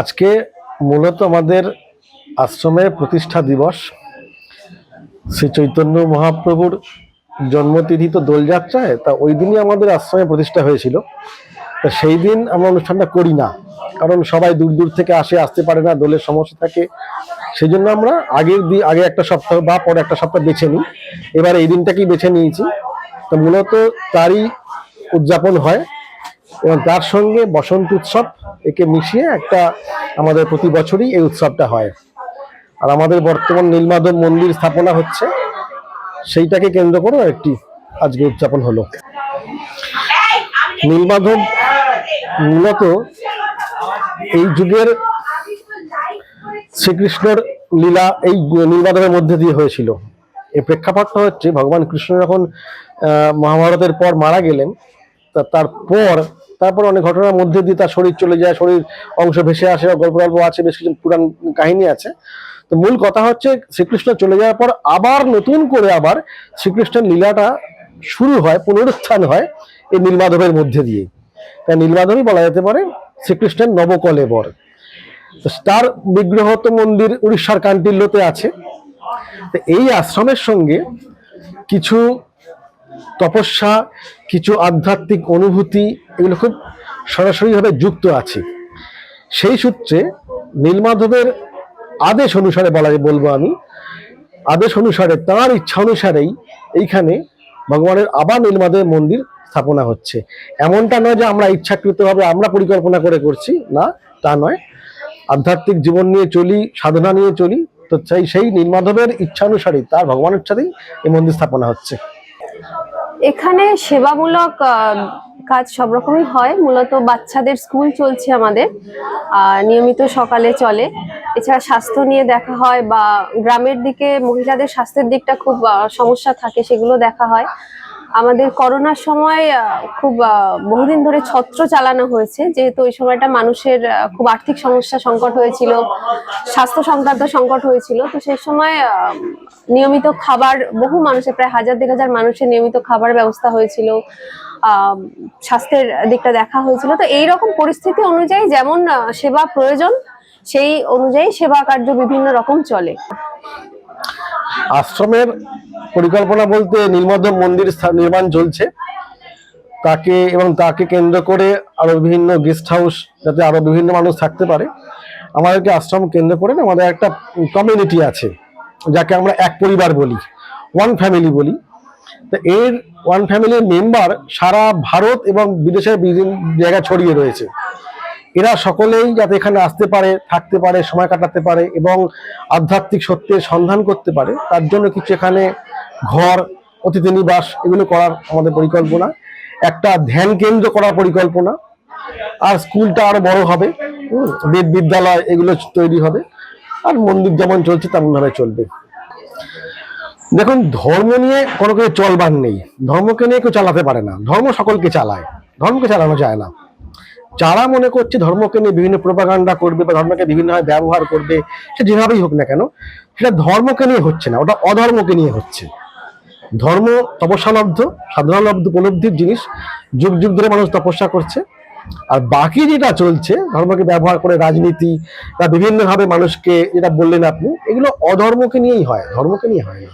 আজকে মূলত আমাদের আশ্রমের প্রতিষ্ঠা দিবস। শ্রী চৈতন্য মহাপ্রভুর জন্মতিথি তো দোলযাত্রায়, তা ওই দিনই আমাদের আশ্রমে প্রতিষ্ঠা হয়েছিল। তা সেই দিন আমরা অনুষ্ঠানটা করি না, কারণ সবাই দূর দূর থেকে আসে, আসতে পারে না, দোলের সমস্যা থাকে। সেই জন্য আমরা আগের দিন আগে একটা সপ্তাহ বা পরে একটা সপ্তাহ বেছে নিই। এবার এই দিনটাকেই বেছে নিয়েছি। তো মূলত তারই উদযাপন হয়। এবং তার সঙ্গে বসন্ত উৎসব একে মিশিয়ে একটা আমাদের প্রতি বছরই এই উৎসবটা হয়। আর আমাদের বর্তমান নীলমাধব মন্দির স্থাপনা হচ্ছে, সেইটাকে কেন্দ্র করে একটি আজকে উদযাপন হলো। নীলমাধব মূলত এই যুগের শ্রীকৃষ্ণর লীলা এই নীলমাধবের মধ্যে দিয়ে হয়েছিল। এই প্রেক্ষাপটটা হচ্ছে ভগবান কৃষ্ণ যখন মহাভারতের পর মারা গেলেন তারপর তারপর অনেক ঘটনার মধ্যে দিয়ে তার শরীর চলে যায়, শরীর অংশ ভেসে আসে গল্প গল্প আছে, বেশ কিছু পুরাণ কাহিনী আছে। তো মূল কথা হচ্ছে শ্রীকৃষ্ণ চলে যাওয়ার পর আবার নতুন করে আবার শ্রীকৃষ্ণের লীলাটা শুরু হয়, পুনরুত্থান হয় এই নীলমাধবের মধ্যে দিয়ে। তাই নীলমাধবই বলা যেতে পারে শ্রীকৃষ্ণের নবকলেবর তার বিগ্রহ তো মন্দির উড়িষ্যার কান্টিল্যতে আছে। এই আশ্রমের সঙ্গে কিছু তপস্যা, কিছু আধ্যাত্মিক অনুভূতি, এগুলো খুব সরাসরিভাবে যুক্ত আছে। সেই সূত্রে নীলমাধবের আদেশ অনুসারে বলা বলব আমি, আদেশ অনুসারে, তার ইচ্ছা অনুসারেই এইখানে ভগবানের আবার নীলমাধবের মন্দির স্থাপনা হচ্ছে। এমনটা নয় যে আমরা ইচ্ছাকৃতভাবে আমরা পরিকল্পনা করে করছি, না, তা নয়। আধ্যাত্মিক জীবন নিয়ে চলি, সাধনা নিয়ে চলি, তো সেই নীলমাধবের ইচ্ছা অনুসারেই, তার ভগবানের ইচ্ছাতেই এই মন্দির স্থাপনা হচ্ছে। এখানে সেবামূলক কাজ সব রকমই হয়। মূলত বাচ্চাদের স্কুল চলছে আমাদের নিয়মিত সকালে চলে। এছাড়া স্বাস্থ্য নিয়ে দেখা হয় বা গ্রামের দিকে মহিলাদের স্বাস্থ্যের দিকটা খুব সমস্যা থাকে সেগুলো দেখা হয়। আমাদের করোনার সময় খুব বহুদিন ধরে ছত্র চালানো হয়েছে। যেহেতু ওই সময়টা মানুষের খুব আর্থিক সমস্যা সংকট হয়েছিল, স্বাস্থ্য সংক্রান্ত সংকট হয়েছিল। তো সেই সময় নিয়মিত খাবার, বহু মানুষের, প্রায় হাজার দেড় হাজার মানুষের নিয়মিত খাবার ব্যবস্থা হয়েছিল। স্বাস্থ্যের দিকটা দেখা হয়েছিল। তো এই রকম পরিস্থিতি অনুযায়ী যেমন সেবা প্রয়োজন, সেই অনুযায়ী সেবা কার্য বিভিন্ন রকম চলে। আশ্রমের পরিকল্পনা বলতে নীলমাধব মন্দির নির্মাণ চলছে। তাকে এবং তাকে কেন্দ্র করে আরও বিভিন্ন গেস্ট হাউস যাতে আরও বিভিন্ন মানুষ থাকতে পারে। আমাদেরকে আশ্রম কেন্দ্র করে আমাদের একটা কমিউনিটি আছে, যাকে আমরা এক পরিবার বলি ওয়ান ফ্যামিলি বলি। তো এর ওয়ান ফ্যামিলির মেম্বার সারা ভারত এবং বিদেশের বিভিন্ন জায়গায় ছড়িয়ে রয়েছে। এরা সকলেই যাতে এখানে আসতে পারে, থাকতে পারে, সময় কাটাতে পারে এবং আধ্যাত্মিক সত্যের সন্ধান করতে পারে, তার জন্য কিছু এখানে ঘর, অতিথি নিবাস, এগুলো করার আমাদের পরিকল্পনা। একটা ধ্যান কেন্দ্র করার পরিকল্পনা। আর স্কুলটা আরও বড় হবে। বেদ বিদ্যালয় এগুলো তৈরি হবে। আর মন্দির যেমন চলছে তেমন ভাবে চলবে। দেখুন, ধর্ম নিয়ে কোনো কিছু চলবার নেই। ধর্মকে নিয়ে কেউ চালাতে পারে না। ধর্ম সকলকে চালায়। ধর্মকে চালানো যায় না। যারা মনে করছে ধর্মকে নিয়ে বিভিন্ন প্রপাগান্ডা করবে বা ধর্মকে বিভিন্নভাবে ব্যবহার করবে, সে যেভাবেই হোক না কেন, সেটা ধর্মকে নিয়ে হচ্ছে না। ওটা অধর্মকে নিয়ে হচ্ছে। ধর্ম, তপস্যালব্ধ, সাধনালব্ধ, উপলব্ধির জিনিস, যুগ যুগ ধরে মানুষ তপস্যা করছে। আর বাকি যেটা চলছে, ধর্মকে ব্যবহার করে রাজনীতি বা বিভিন্নভাবে মানুষকে যেটা বললেন আপনি, এগুলো অধর্মকে নিয়েই হয়, ধর্মকে নিয়ে হয় না।